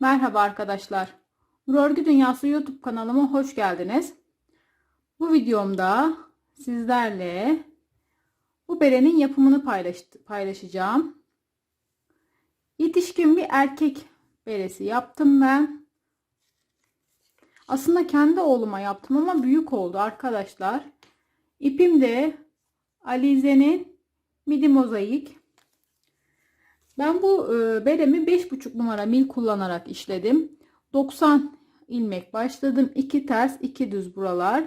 Merhaba arkadaşlar. Örgü Dünyası YouTube kanalıma hoş geldiniz. Bu videomda sizlerle bu berenin yapımını paylaş paylaşacağım. Yetişkin bir erkek beresi yaptım ben. Aslında kendi oğluma yaptım ama büyük oldu arkadaşlar. İpim de Alize'nin midi mozaik. Ben bu e, beremi 5,5 numara mil kullanarak işledim. 90 ilmek başladım. 2 ters 2 düz buralar.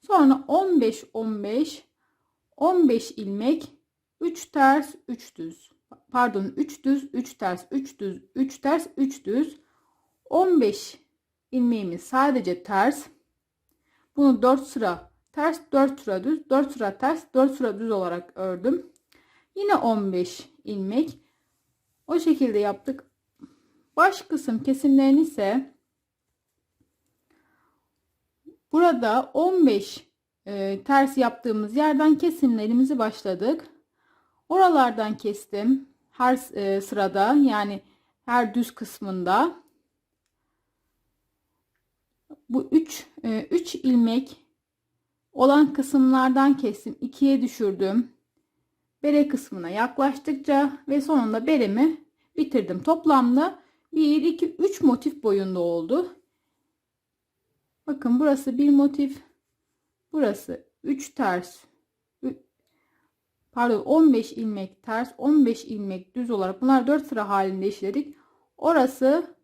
Sonra 15 15 15 ilmek 3 ters 3 düz. Pardon 3 düz 3 ters 3 düz 3 ters 3 düz. 15 ilmeğimiz sadece ters. Bunu 4 sıra ters 4 sıra düz 4 sıra ters 4 sıra düz olarak ördüm. Yine 15 ilmek o şekilde yaptık. Baş kısım kesimlerini ise burada 15 e, ters yaptığımız yerden kesimlerimizi başladık. Oralardan kestim. Her e, sırada yani her düz kısmında bu 3 e, 3 ilmek olan kısımlardan kestim. 2'ye düşürdüm bere kısmına yaklaştıkça ve sonunda beremi bitirdim. Toplamda 1, 2, 3 motif boyunda oldu. Bakın burası bir motif. Burası 3 ters. Pardon 15 ilmek ters 15 ilmek düz olarak bunlar 4 sıra halinde işledik. Orası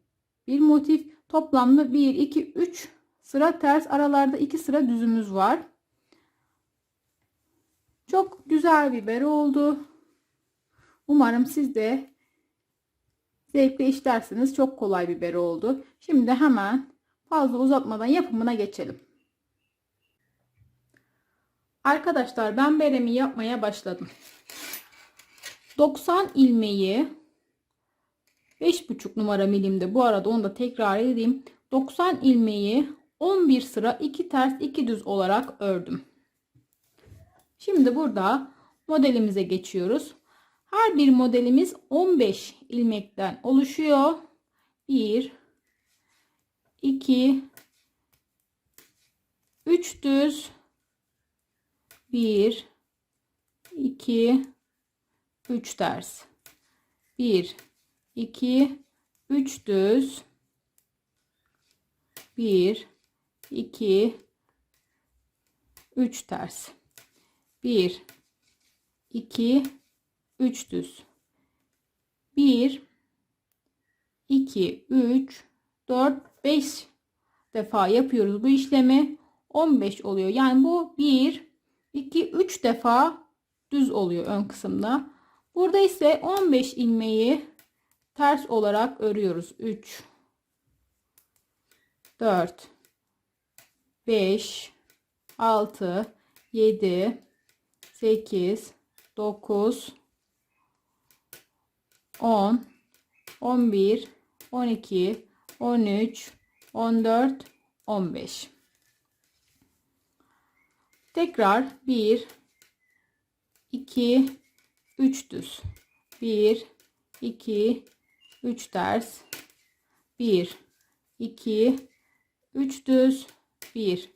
bir motif toplamda 1 2 3 sıra ters aralarda 2 sıra düzümüz var. Çok güzel biber oldu. Umarım siz de zevkle işlersiniz. Çok kolay biber oldu. Şimdi hemen fazla uzatmadan yapımına geçelim. Arkadaşlar ben beremi yapmaya başladım. 90 ilmeği 5,5 numara milimde bu arada onu da tekrar edeyim. 90 ilmeği 11 sıra 2 ters 2 düz olarak ördüm. Şimdi burada modelimize geçiyoruz. Her bir modelimiz 15 ilmekten oluşuyor. 1 2 3 düz 1 2 3 ters 1 2 3 düz 1 2 3 ters 1 2 3 düz. 1 2 3 4 5 defa yapıyoruz bu işlemi. 15 oluyor. Yani bu 1 2 3 defa düz oluyor ön kısımda. Burada ise 15 ilmeği ters olarak örüyoruz. 3 4 5 6 7 8 9 10 11 12 13 14 15 tekrar 1 2 3 düz. 1 2 3 ters. 1 2 3 düz. 1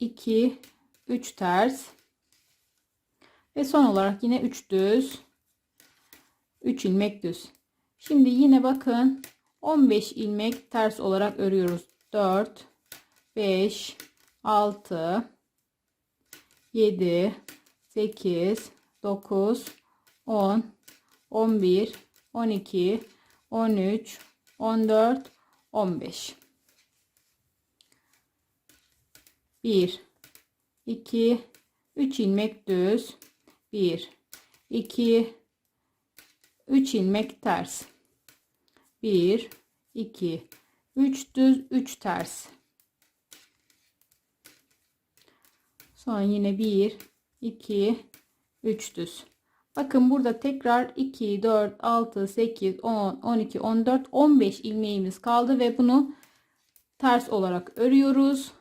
2 3 ters. Ve son olarak yine 3 düz 3 ilmek düz. Şimdi yine bakın 15 ilmek ters olarak örüyoruz. 4 5 6 7 8 9 10 11 12 13 14 15 1 2 3 ilmek düz. 1 2 3 ilmek ters. 1 2 3 düz 3 ters. Sonra yine 1 2 3 düz. Bakın burada tekrar 2 4 6 8 10 12 14 15 ilmeğimiz kaldı ve bunu ters olarak örüyoruz.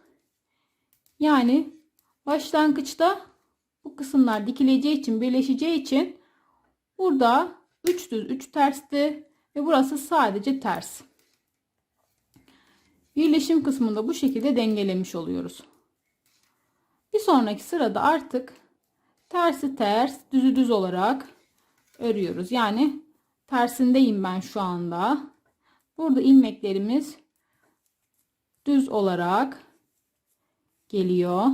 Yani başlangıçta bu kısımlar dikileceği için birleşeceği için burada 3 düz 3 tersti ve burası sadece ters. Birleşim kısmında bu şekilde dengelemiş oluyoruz. Bir sonraki sırada artık tersi ters, düzü düz olarak örüyoruz. Yani tersindeyim ben şu anda. Burada ilmeklerimiz düz olarak geliyor.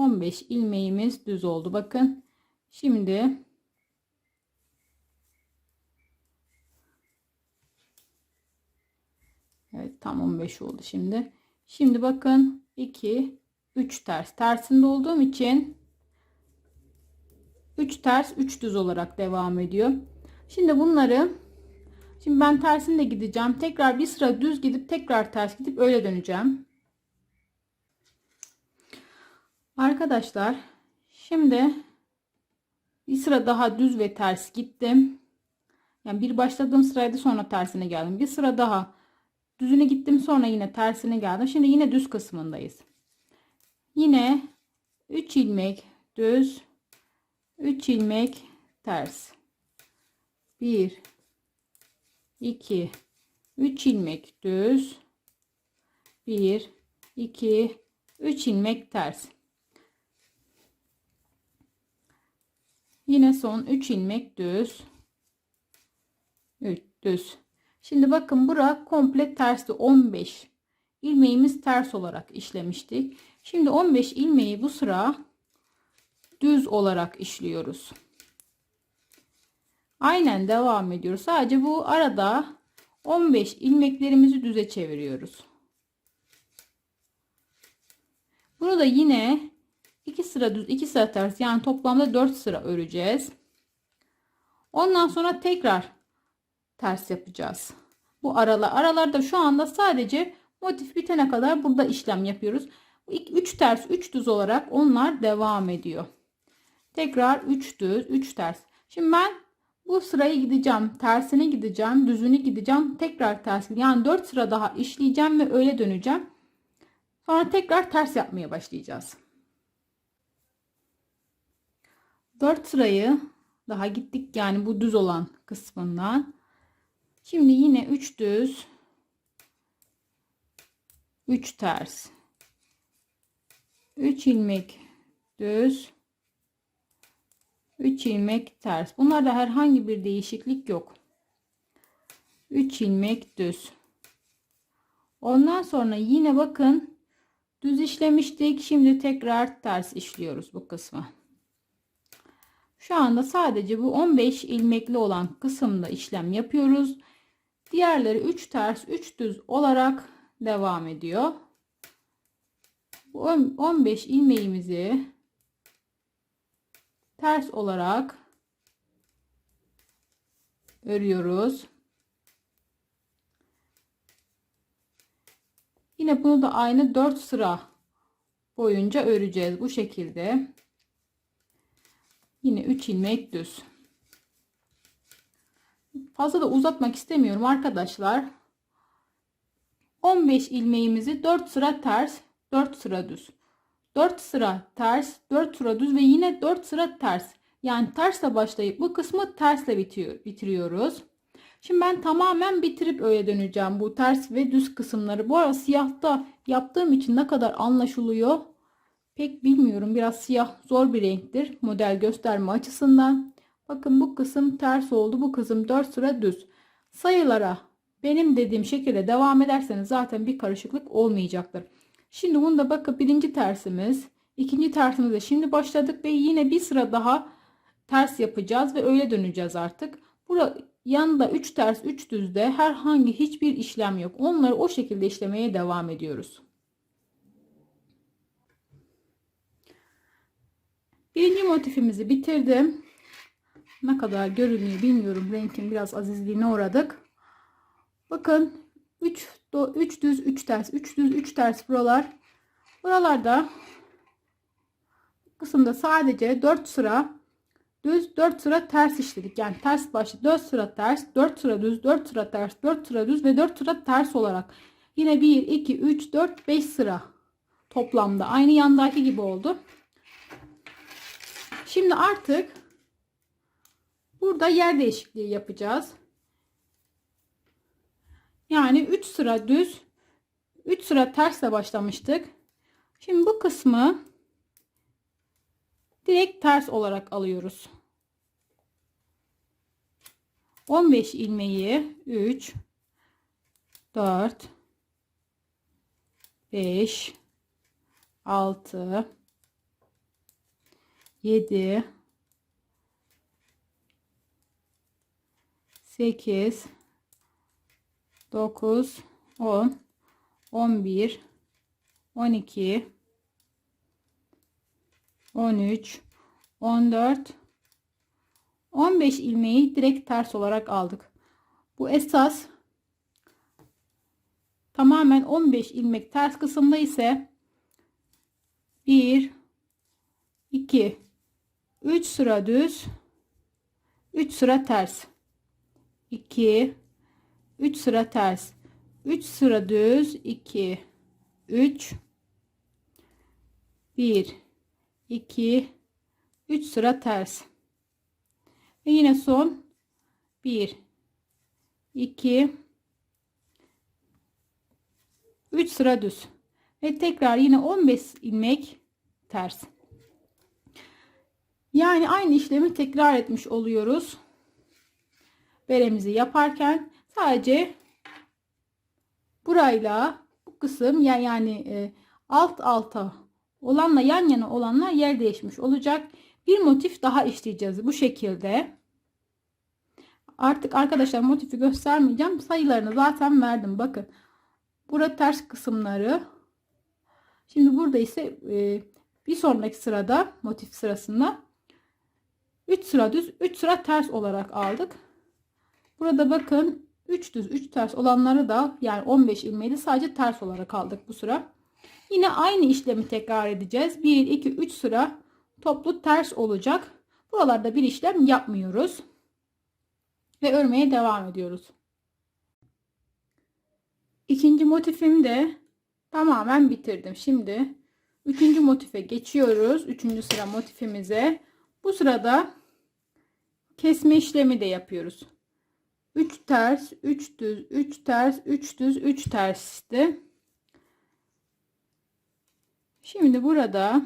On beş ilmeğimiz düz oldu. Bakın. Şimdi Evet tam 15 oldu şimdi. Şimdi bakın 2 3 ters. Tersinde olduğum için 3 ters 3 düz olarak devam ediyor. Şimdi bunları şimdi ben tersinde gideceğim. Tekrar bir sıra düz gidip tekrar ters gidip öyle döneceğim. Arkadaşlar şimdi bir sıra daha düz ve ters gittim. Yani bir başladığım sıraydı sonra tersine geldim. Bir sıra daha düzüne gittim sonra yine tersine geldim. Şimdi yine düz kısmındayız. Yine 3 ilmek düz 3 ilmek ters 1 2 3 ilmek düz 1 2 3 ilmek ters yine son 3 ilmek düz 3 düz şimdi bakın bura komple tersi 15 ilmeğimiz ters olarak işlemiştik şimdi 15 ilmeği bu sıra düz olarak işliyoruz. Aynen devam ediyoruz. Sadece bu arada 15 ilmeklerimizi düze çeviriyoruz. Bunu da yine 2 sıra düz 2 sıra ters yani toplamda 4 sıra öreceğiz. Ondan sonra tekrar ters yapacağız. Bu aralar aralarda şu anda sadece motif bitene kadar burada işlem yapıyoruz. 3 ters 3 düz olarak onlar devam ediyor. Tekrar 3 düz 3 ters. Şimdi ben bu sırayı gideceğim. Tersine gideceğim. Düzünü gideceğim. Tekrar ters. Yani 4 sıra daha işleyeceğim ve öyle döneceğim. Sonra tekrar ters yapmaya başlayacağız. 4 sırayı daha gittik yani bu düz olan kısmından. Şimdi yine 3 düz 3 ters 3 ilmek düz 3 ilmek ters. Bunlarda herhangi bir değişiklik yok. 3 ilmek düz. Ondan sonra yine bakın düz işlemiştik. Şimdi tekrar ters işliyoruz bu kısmı. Şu anda sadece bu 15 ilmekli olan kısımda işlem yapıyoruz. Diğerleri 3 ters 3 düz olarak devam ediyor. Bu 15 ilmeğimizi ters olarak örüyoruz. Yine bunu da aynı 4 sıra boyunca öreceğiz bu şekilde. Yine 3 ilmek düz. Fazla da uzatmak istemiyorum arkadaşlar. 15 ilmeğimizi 4 sıra ters, 4 sıra düz. 4 sıra ters, 4 sıra düz ve yine 4 sıra ters. Yani tersle başlayıp bu kısmı tersle bitiyor, bitiriyoruz. Şimdi ben tamamen bitirip öyle döneceğim bu ters ve düz kısımları. Bu arada siyahta yaptığım için ne kadar anlaşılıyor pek bilmiyorum. Biraz siyah zor bir renktir model gösterme açısından. Bakın bu kısım ters oldu. Bu kısım 4 sıra düz. Sayılara benim dediğim şekilde devam ederseniz zaten bir karışıklık olmayacaktır. Şimdi bunda bakın birinci tersimiz, ikinci tersimize şimdi başladık ve yine bir sıra daha ters yapacağız ve öyle döneceğiz artık. Burada yanında 3 ters 3 düzde herhangi hiçbir işlem yok. Onları o şekilde işlemeye devam ediyoruz. Birinci motifimizi bitirdim. Ne kadar görünüyor bilmiyorum. Renkin biraz azizliğine uğradık. Bakın 3 3 düz 3 ters 3 düz 3 ters buralar. Buralarda kısımda sadece 4 sıra düz 4 sıra ters işledik. Yani ters başlı 4 sıra ters 4 sıra düz 4 sıra ters 4 sıra düz ve 4 sıra ters olarak yine 1 2 3 4 5 sıra toplamda aynı yandaki gibi oldu. Şimdi artık burada yer değişikliği yapacağız. Yani 3 sıra düz, 3 sıra tersle başlamıştık. Şimdi bu kısmı direkt ters olarak alıyoruz. 15 ilmeği 3 4 5 6 7 8 9 10 11 12 13 14 15 ilmeği direkt ters olarak aldık. Bu esas tamamen 15 ilmek ters kısımda ise 1 2 3 sıra düz. 3 sıra ters. 2 3 sıra ters. 3 sıra düz. 2 3 1 2 3 sıra ters. Ve yine son. 1 2 3 sıra düz. Ve tekrar yine 15 ilmek ters yani aynı işlemi tekrar etmiş oluyoruz beremizi yaparken sadece burayla bu kısım ya yani e, alt alta olanla yan yana olanlar yer değişmiş olacak bir motif daha işleyeceğiz bu şekilde. Artık arkadaşlar motifi göstermeyeceğim. Sayılarını zaten verdim. Bakın. Burada ters kısımları. Şimdi burada ise e, bir sonraki sırada motif sırasında 3 sıra düz 3 sıra ters olarak aldık. Burada bakın 3 düz 3 ters olanları da yani 15 ilmeği sadece ters olarak aldık bu sıra. Yine aynı işlemi tekrar edeceğiz. 1 2 3 sıra toplu ters olacak. Buralarda bir işlem yapmıyoruz. Ve örmeye devam ediyoruz. İkinci motifimi de tamamen bitirdim. Şimdi üçüncü motife geçiyoruz. Üçüncü sıra motifimize. Bu sırada kesme işlemi de yapıyoruz. 3 ters, 3 düz, 3 ters, 3 düz, 3 tersti. Şimdi burada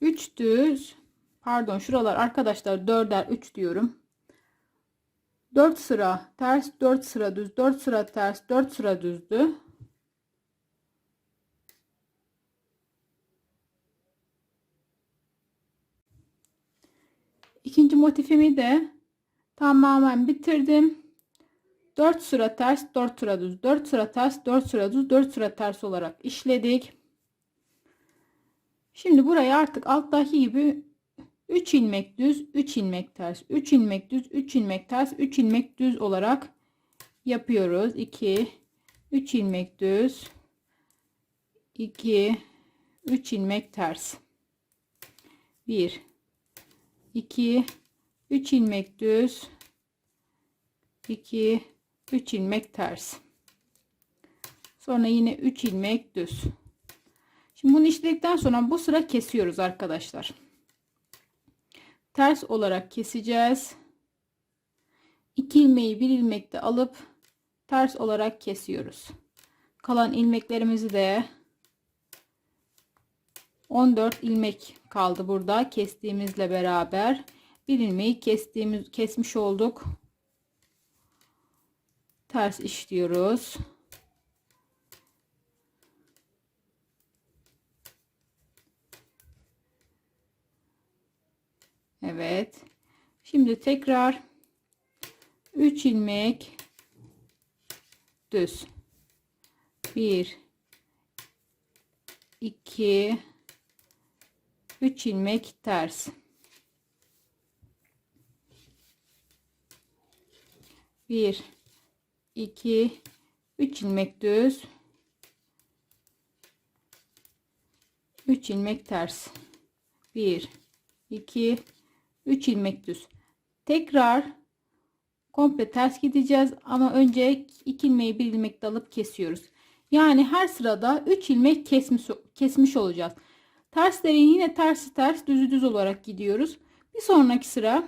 3 düz pardon şuralar arkadaşlar 4'er 3 diyorum 4 sıra ters 4 sıra düz 4 sıra ters 4 sıra düzdü ikinci motifimi de tamamen bitirdim. 4 sıra ters 4 sıra düz. 4 sıra ters 4 sıra düz 4 sıra ters olarak işledik. Şimdi buraya artık alttaki gibi 3 ilmek düz 3 ilmek ters 3 ilmek düz 3 ilmek ters 3 ilmek düz olarak yapıyoruz. 2 3 ilmek düz. 2 3 ilmek ters. 1 2 3 ilmek düz 2 3 ilmek ters sonra yine 3 ilmek düz Şimdi bunu işledikten sonra bu sıra kesiyoruz arkadaşlar. Ters olarak keseceğiz. 2 ilmeği bir ilmekte alıp ters olarak kesiyoruz. Kalan ilmeklerimizi de 14 ilmek kaldı burada kestiğimizle beraber. Bir ilmeği kestiğimiz kesmiş olduk. Ters işliyoruz. Evet. Şimdi tekrar 3 ilmek düz. 1 2 3 ilmek ters. 1 2 3 ilmek düz. 3 ilmek ters. 1 2 3 ilmek düz. Tekrar komple ters gideceğiz ama önce 2 ilmeği bir ilmek alıp kesiyoruz. Yani her sırada 3 ilmek kesmiş, kesmiş olacağız. Tersleri yine tersi ters düzü düz olarak gidiyoruz. Bir sonraki sıra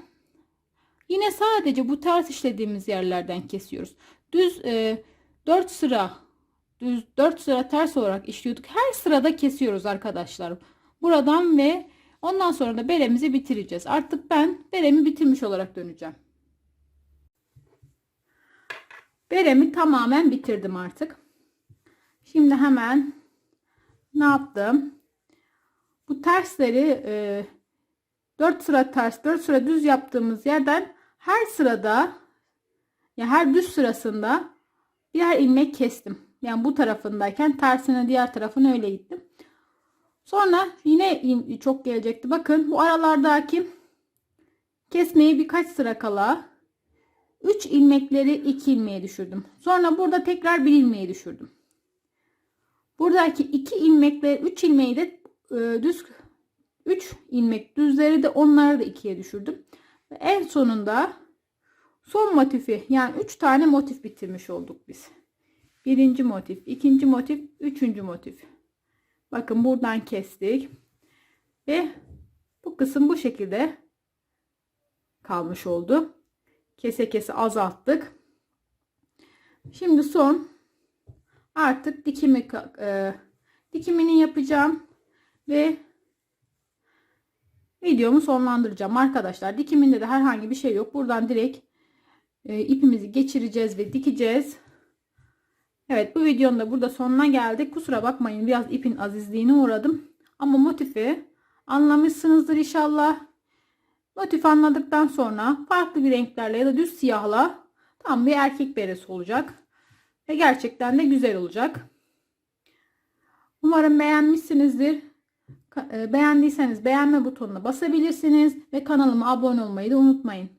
yine sadece bu ters işlediğimiz yerlerden kesiyoruz. Düz e, 4 sıra düz 4 sıra ters olarak işliyorduk. Her sırada kesiyoruz arkadaşlar. Buradan ve ondan sonra da beremizi bitireceğiz. Artık ben beremi bitirmiş olarak döneceğim. Beremi tamamen bitirdim artık. Şimdi hemen ne yaptım? Tersleri e, 4 sıra ters 4 sıra düz yaptığımız yerden her sırada ya her düz sırasında birer ilmek kestim. Yani bu tarafındayken tersine diğer tarafına öyle gittim. Sonra yine in- çok gelecekti. Bakın bu aralardaki kesmeyi birkaç sıra kala 3 ilmekleri 2 ilmeğe düşürdüm. Sonra burada tekrar 1 ilmeğe düşürdüm. Buradaki 2 ilmekle 3 ilmeği de e, düz 3 ilmek düzleri de onları da 2'ye düşürdüm. Ve en sonunda son motifi yani 3 tane motif bitirmiş olduk biz. Birinci motif, ikinci motif, üçüncü motif. Bakın buradan kestik. Ve bu kısım bu şekilde kalmış oldu. Kese kese azalttık. Şimdi son artık dikimi e, dikimini yapacağım ve videomu sonlandıracağım arkadaşlar. Dikiminde de herhangi bir şey yok. Buradan direkt e, ipimizi geçireceğiz ve dikeceğiz. Evet bu videonun da burada sonuna geldik. Kusura bakmayın biraz ipin azizliğine uğradım. Ama motifi anlamışsınızdır inşallah. Motif anladıktan sonra farklı bir renklerle ya da düz siyahla tam bir erkek beresi olacak. Ve gerçekten de güzel olacak. Umarım beğenmişsinizdir. E, Beğendiyseniz beğenme butonuna basabilirsiniz ve kanalıma abone olmayı da unutmayın.